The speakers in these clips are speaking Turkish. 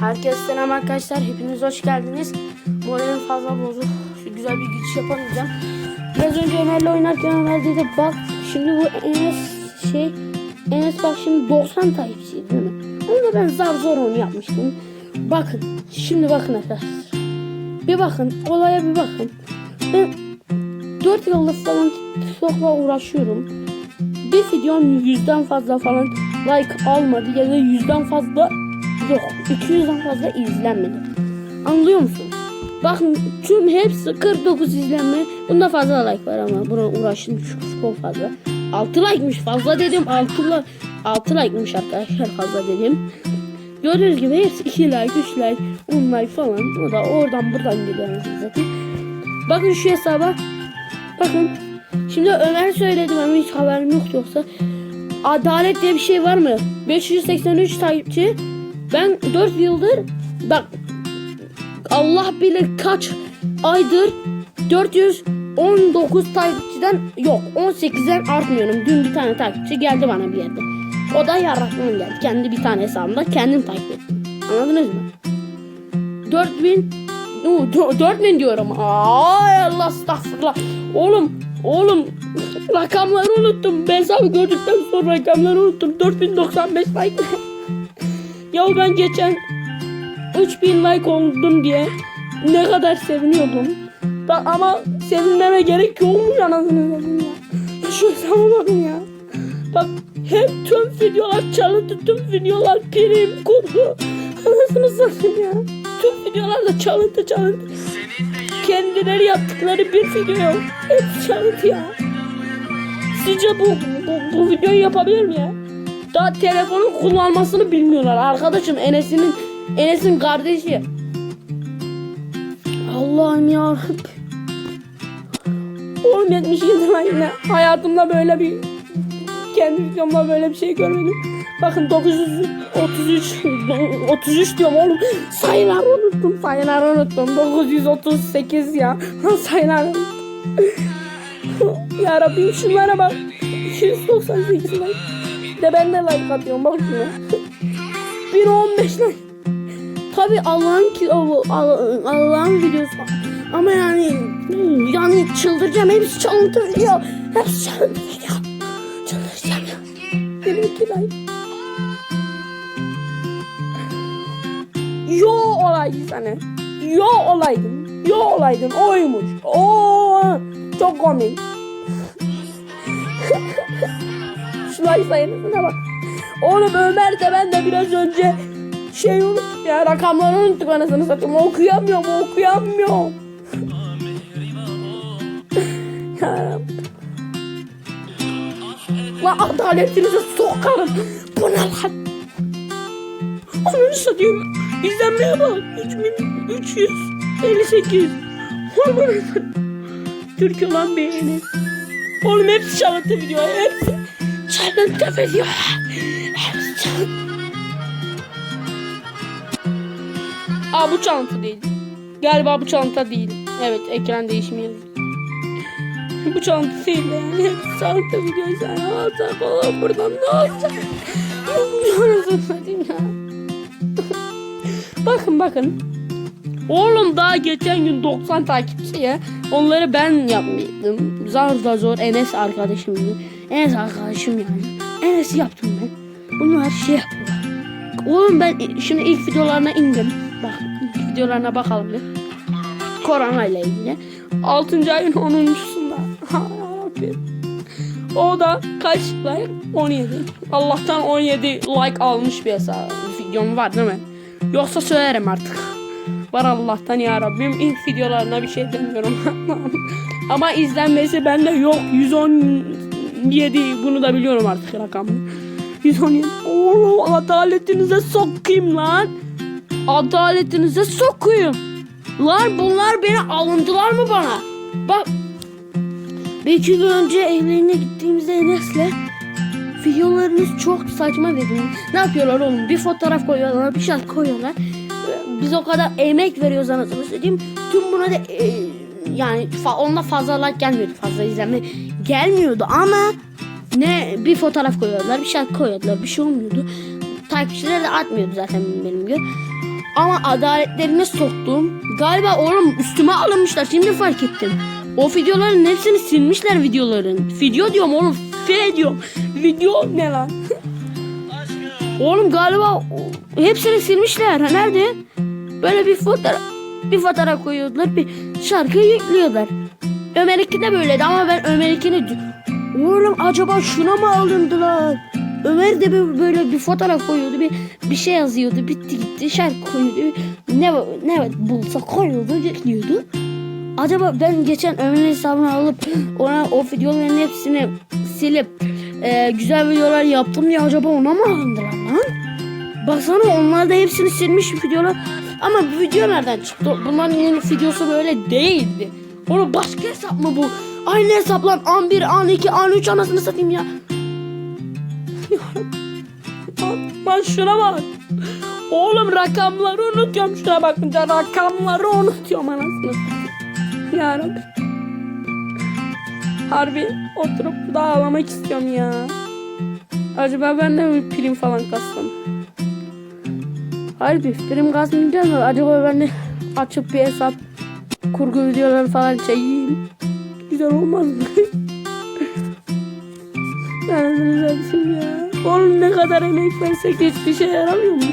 Herkese selam arkadaşlar. Hepiniz hoş geldiniz. Moralim fazla bozuk. Şu güzel bir giriş yapamayacağım. Biraz önce Ömer'le oynarken Ömer dedi bak şimdi bu Enes şey Enes bak şimdi 90 takipçi değil mi? Onu da ben zar zor onu yapmıştım. Bakın şimdi bakın arkadaşlar. Bir bakın olaya bir bakın. Ben 4 yıldır falan TikTok'la uğraşıyorum. Bir videom yüzden fazla falan like almadı ya da yüzden fazla yok 200'den fazla izlenmedi. Anlıyor musun? Bakın tüm hepsi 49 izlenme. Bunda fazla like var ama buna uğraştım çok, fazla. 6 like'mış fazla dedim 6 like 6 like'mış arkadaşlar fazla dedim. Gördüğünüz gibi hepsi 2 like 3 like 10 like falan. O da oradan buradan geliyor satayım. Bakın şu hesaba. Bakın Şimdi Ömer söyledi ama hiç haberim yok yoksa. Adalet diye bir şey var mı? 583 takipçi. Ben 4 yıldır bak Allah bilir kaç aydır 419 takipçiden yok 18'den artmıyorum. Dün bir tane takipçi geldi bana bir yerde. O da yarraktan geldi. Kendi bir tane hesabımda kendim takip ettim. Anladınız mı? 4000 No, dö- 4000 diyorum. Ay Allah estağfurullah. Oğlum, oğlum rakamları unuttum. Ben hesabı gördükten sonra rakamları unuttum. 4095 like. Ya ben geçen 3000 like oldum diye ne kadar seviniyordum. Bak ama sevinmeme gerek yokmuş anasını satayım ya. Şu hesaba bakın ya. Bak hep tüm videolar çalıntı, tüm videolar prim, kurgu. Anasını satayım ya. Tüm videolar da çalıntı çalıntı. Kendileri yaptıkları bir video yok. Hepsi çalıntı ya. Sizce bu, bu, bu videoyu yapabilir mi ya? Daha telefonun kullanmasını bilmiyorlar. Arkadaşım Enes'in Enes'in kardeşi. Allah'ım ya. Oğlum 77 like ne? Hayatımda böyle bir kendi videomda böyle bir şey görmedim. Bakın 933 33 diyorum oğlum. Sayıları unuttum. Sayıları unuttum. 938 ya. Sayıları unuttum. ya Rabbim şunlara bak. 298 like. De ben de like atıyorum bak şuna. 1015 like. Tabi Allah'ın ki Allah- Allah'ın videosu. Ama yani yani çıldıracağım. Hepsi video. Hepsi video. Çıldıracağım ya. Benimki like. Yo olaydın sana. Yo olaydın. Yo olaydın. Oymuş. Oo çok komik. Like sayısına bak. Oğlum Ömer de ben de biraz önce şey unuttuk ya rakamları unuttuk anasını satayım. Okuyamıyorum okuyamıyorum. La adaletinize sokarım. Bu ne lan? Ananı satayım. İzlenmeye bak. 3358. Aman Türk olan beğeni. Oğlum hepsi çalıntı video. Hepsi Hepsi çalıntı. Aa bu çalıntı değil. Galiba bu çalıntı değil. Evet ekran yazıyor. Bu çalıntı değil yani. Hepsi çalıntı video. Sen alacak oğlum buradan ne olacak? Anasını satayım ya. bakın bakın. Oğlum daha geçen gün 90 takipçiye onları ben yapmıştım. Zar zar zor Enes arkadaşımdı. Enes arkadaşım yani. Enes yaptım ben. Bunlar şey yapıyorlar. Oğlum ben şimdi ilk videolarına indim. Bak ilk videolarına bakalım bir. Korona ile ilgili. 6. ayın 10.sunda. Ha Rabbim. O da kaç like? 17. Allah'tan 17 like almış bir hesap. Videom var değil mi? Yoksa söylerim artık. Var Allah'tan ya Rabbim. İlk videolarına bir şey demiyorum. Ama izlenmesi bende yok. 117 bunu da biliyorum artık rakamı. 117. Oğlum adaletinize sokayım lan. Adaletinize sokayım. Lan bunlar beni alındılar mı bana? Bak bir iki gün önce evlerine gittiğimizde Enes'le videolarınız çok saçma dedim. Ne yapıyorlar oğlum? Bir fotoğraf koyuyorlar, bir şart koyuyorlar. Biz o kadar emek veriyoruz anasını söyleyeyim. Tüm buna da e, yani fa, onda fazla like gelmiyordu, fazla izlenme gelmiyordu ama ne bir fotoğraf koyuyorlar, bir şart koyuyorlar, bir şey olmuyordu. Takipçiler de atmıyordu zaten benim gibi. Ama adaletlerine soktum. Galiba oğlum üstüme alınmışlar. Şimdi fark ettim. O videoların hepsini silmişler videoların. Video diyorum oğlum. F diyorum. Video ne lan? oğlum galiba hepsini silmişler. Ha, Nerede? Böyle bir fotoğraf bir fotoğraf koyuyorlar. Bir şarkı yüklüyorlar. Ömer 2 de böyleydi ama ben Ömer 2'ni Oğlum acaba şuna mı alındılar? Ömer de böyle bir fotoğraf koyuyordu, bir bir şey yazıyordu, bitti gitti, şarkı koyuyordu, ne ne bulsa koyuyordu, yüklüyordu. Acaba ben geçen Ömer'in hesabını alıp ona o videoların hepsini silip e, güzel videolar yaptım diye acaba ona mı alındılar lan? Baksana onlar da hepsini silmiş videolar. Ama bu video nereden çıktı? Bunların yeni videosu böyle değildi. Oğlum başka hesap mı bu? Aynı hesap lan. An 1, an 2, an 3 anasını satayım ya. Bak şuna bak. Oğlum rakamları unutuyorum şuna bakınca rakamları unutuyorum anasını. Yarabbim. Harbi oturup da ağlamak istiyorum ya. Acaba ben de mi prim falan kassam? Harbi prim kasmayacağım da acaba ben de açıp bir hesap kurgu videoları falan çekeyim. Güzel olmaz mı? Anasını ya. Oğlum ne kadar emek versek hiçbir şey yaramıyormuş.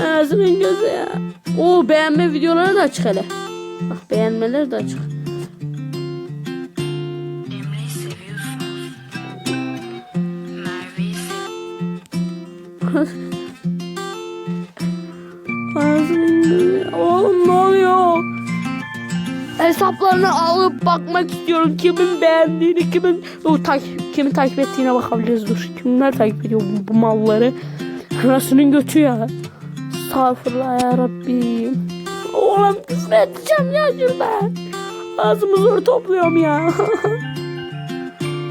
Anasının gözü ya. O beğenme videoları da açık hele. Bak beğenmeler de açık. Hesaplarını alıp bakmak istiyorum. Kimin beğendiğini, kimin o, takip, kimin takip ettiğine bakabiliriz. Dur. Kimler takip ediyor bu, bu malları? Anasının götü ya. Estağfurullah ya Rabbim. Oğlum küfür edeceğim ya şurada. Ağzımı zor topluyorum ya.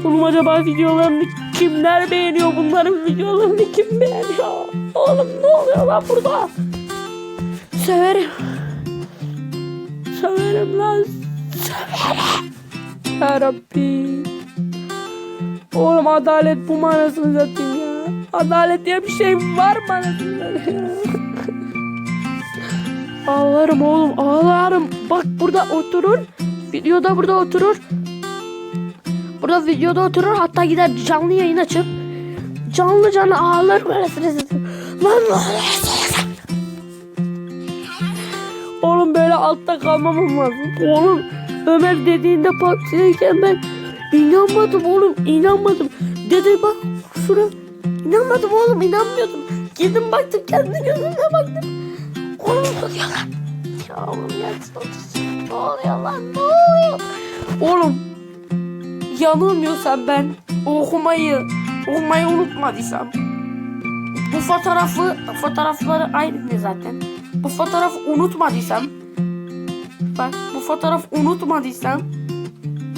Oğlum acaba videolarını kimler beğeniyor? Bunların videolarını kim beğeniyor? Oğlum ne oluyor lan burada? Severim. Severim lan. Severim. Ya Rabbi. Oğlum adalet bu mu anasını satayım ya? Adalet diye bir şey var mı anasını satayım? Ağlarım oğlum ağlarım. Bak burada oturur. Videoda burada oturur. Burada videoda oturur hatta gider canlı yayın açıp canlı canlı ağlar böyle sırası. Lan Oğlum böyle altta kalmamam lazım. Oğlum Ömer dediğinde PUBG'deyken ben inanmadım oğlum inanmadım. Dedi bak şura inanmadım oğlum inanmıyordum. Girdim baktım kendi gözümle baktım. Oğlum ne oluyor lan? Ya oğlum ya ne oluyor lan ne oluyor? Oğlum yanılmıyorsam ben okumayı okumayı unutmadıysam bu fotoğrafı fotoğrafları aynı zaten. Bu fotoğrafı unutmadıysam bak bu fotoğrafı unutmadıysam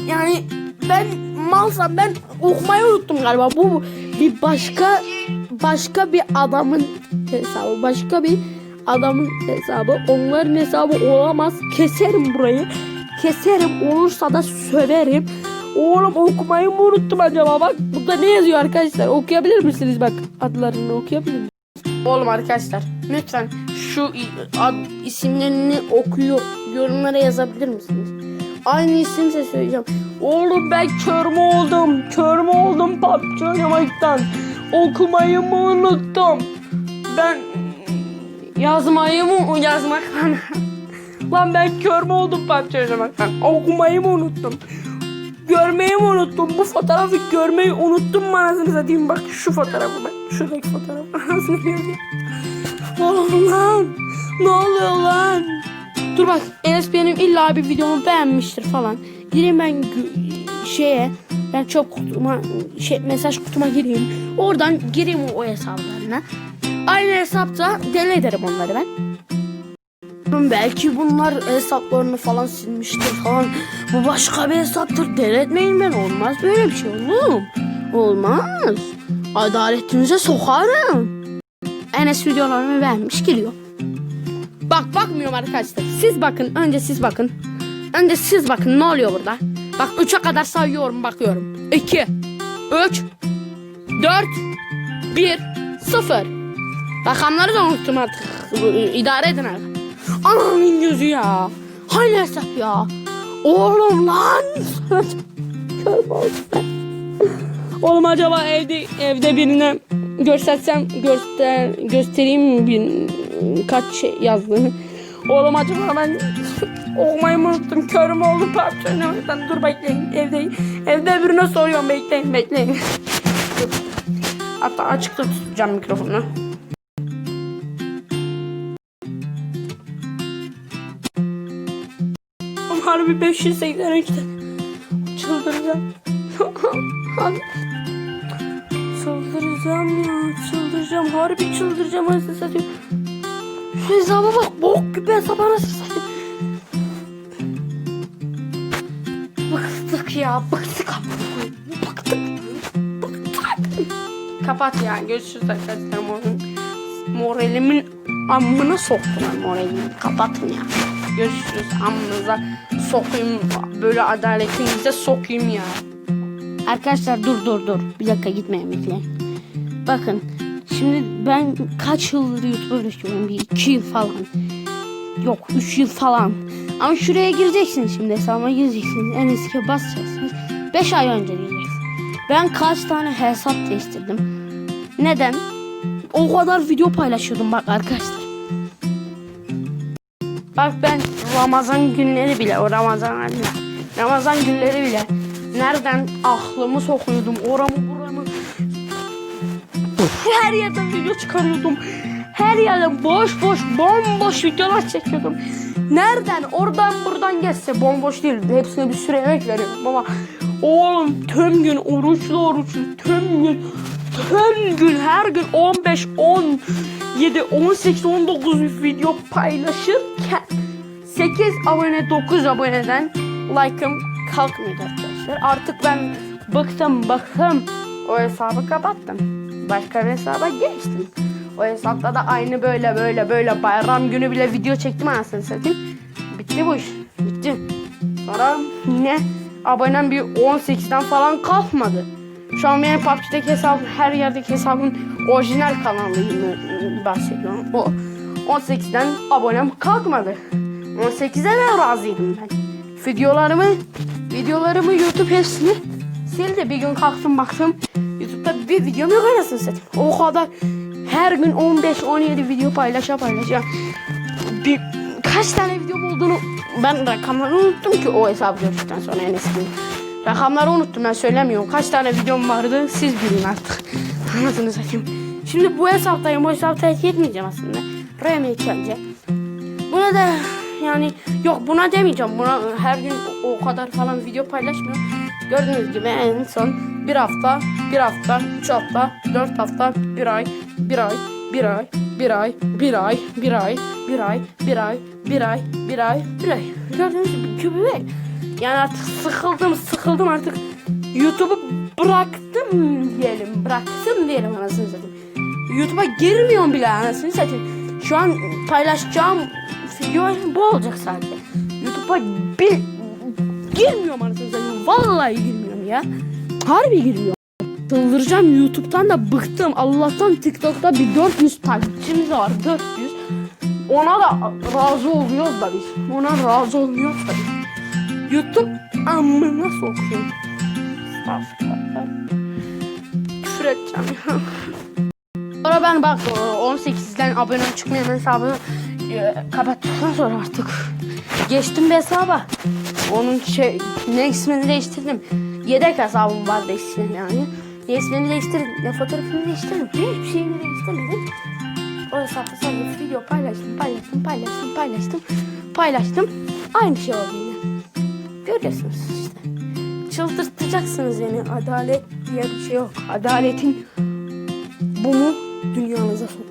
yani ben malsam ben okumayı unuttum galiba. Bu bir başka başka bir adamın hesabı. Başka bir adamın hesabı. Onların hesabı olamaz. Keserim burayı. Keserim. Olursa da söverim. Oğlum okumayı mı unuttum acaba? Bak burada ne yazıyor arkadaşlar? Okuyabilir misiniz? Bak adlarını okuyabilir misiniz? Oğlum arkadaşlar lütfen şu ad, isimlerini okuyor yorumlara yazabilir misiniz? Aynı isimse söyleyeceğim. Oğlum ben kör mü oldum? Kör mü oldum PUBG oynamaktan? Okumayı mı unuttum? Ben yazmayı mı yazmaktan? Lan ben kör mü oldum PUBG oynamaktan? Okumayı mı unuttum? Görmeyi mi unuttum? Bu fotoğrafı görmeyi unuttum mu anasını satayım? Bak şu fotoğrafı bak. Şuradaki fotoğraf. Satayım. Oğlum lan. Ne oluyor lan? Dur bak Enes benim illa bir videomu beğenmiştir falan. Gireyim ben şeye ben çöp kutuma şey, mesaj kutuma gireyim. Oradan gireyim o, hesaplarına. Aynı hesapta deli ederim onları ben. Belki bunlar hesaplarını falan silmiştir falan. Bu başka bir hesaptır. Deletmeyin ben. Olmaz böyle bir şey oğlum. Olmaz. Adaletinize sokarım. Enes videolarımı beğenmiş geliyor. Bak bakmıyorum arkadaşlar. Siz bakın. Önce siz bakın. Önce siz bakın ne oluyor burada. Bak 3'e kadar sayıyorum bakıyorum. 2 3 4 1 0 Rakamları da unuttum artık. İdare edin artık. Ananın gözü ya. Hangi hesap ya? Oğlum lan. Kör. Oğlum acaba evde evde birine göstersem göster göstereyim mi bir kaç şey yazdığını. Oğlum acaba ben okumayı mı unuttum? Körüm oldu parçayla. Ben dur bekleyin evdeyim. Evde birine soruyorum bekleyin bekleyin. Hatta açıkta tutacağım mikrofonu. Harbi 582 Çıldıracağım. Çıldıracağım ya. Çıldıracağım. Harbi çıldıracağım. Anasını satayım. Şu hesaba bak. Bok gibi hesap anasını satayım. Bıktık ya. Bıktık. Bıktık. Bıktık. Kapat ya. Görüşürüz arkadaşlar. Moralim- Moralimin amına soktular moralimi. Kapatın ya. Görüşürüz. Amınıza sokayım. Böyle adaletinize sokayım ya. Arkadaşlar dur dur dur. Bir dakika gitmeyin bekleyin. Bakın şimdi ben kaç yıldır YouTube uğraşıyorum? Bir iki yıl falan. Yok üç yıl falan. Ama şuraya gireceksiniz şimdi hesabıma gireceksiniz. En eskiye basacaksınız. Beş ay önce gireceksiniz. Ben kaç tane hesap değiştirdim. Neden? O kadar video paylaşıyordum bak arkadaşlar. Bak ben Ramazan günleri bile o Ramazan Ramazan günleri bile nereden aklımı sokuyordum oramı buramı her yerden video çıkarıyordum. Her yerden boş boş bomboş videolar çekiyordum. Nereden oradan buradan geçse bomboş değil. Hepsine bir sürü emek veriyorum ama oğlum tüm gün oruçlu oruçlu tüm gün tüm gün her gün 15 17 18 19 video paylaşırken 8 abone 9 aboneden like'ım kalkmıyor arkadaşlar. Artık ben bıktım bıktım. O hesabı kapattım. Başka bir hesaba geçtim. O hesapta da aynı böyle böyle böyle bayram günü bile video çektim anasını satayım. Bitti bu iş. Bitti. Sonra yine abonem bir 18'den falan kalkmadı. Şu an benim PUBG'deki hesabım her yerdeki hesabın orijinal kanalıyım bahsediyorum. O 18'den abonem kalkmadı. 18'e de razıydım ben. Videolarımı videolarımı YouTube hepsini sildi. Bir gün kalktım baktım YouTube'da bir videom yok arasını satayım. O kadar her gün 15-17 video paylaşa paylaşa bir kaç tane videom olduğunu ben rakamları unuttum ki o hesabı gördükten sonra en eskiden. Rakamları unuttum ben söylemiyorum. Kaç tane videom vardı siz bilin artık. Anladınız satayım. Şimdi bu hesaptayım. Bu hesapta yetmeyeceğim aslında. Remake önce. Buna da yani yok buna demeyeceğim. Buna her gün o, kadar falan video paylaşmıyorum. Gördüğünüz gibi en son bir hafta, bir hafta, üç hafta, dört hafta, bir ay, bir ay, bir ay, bir ay, bir ay, bir ay, bir ay, bir ay, bir ay, bir ay, bir ay. Gördüğünüz gibi gibi. Yani artık sıkıldım, sıkıldım artık. YouTube'u bıraktım diyelim, bıraktım diyelim anasını satayım. YouTube'a girmiyorum bile anasını satayım. Şu an paylaşacağım video bu olacak sadece. YouTube'a bir girmiyorum anasını satayım. Vallahi girmiyorum ya. Harbi girmiyorum. Çıldıracağım YouTube'dan da bıktım. Allah'tan TikTok'ta bir 400 takipçimiz var. 400. Ona da razı oluyoruz da biz. Ona razı oluyoruz da biz. YouTube amına. Estağfurullah. Küfür edeceğim ya. Sonra ben bak 18'den abone çıkmayan hesabı e, kapattıktan sonra artık geçtim bir hesaba. Onun şey ne ismini değiştirdim. Yedek hesabım vardı ismini yani. Ne ismini değiştirdim, ne fotoğrafını değiştirdim. Hiçbir şeyini değiştirmedim. O hesapta sadece video paylaştım, paylaştım, paylaştım, paylaştım, paylaştım. Aynı şey oldu yine. Görüyorsunuz işte. Çıldırtacaksınız yani. Adalet diye bir şey yok. Adaletin bu mu dünyanıza sok.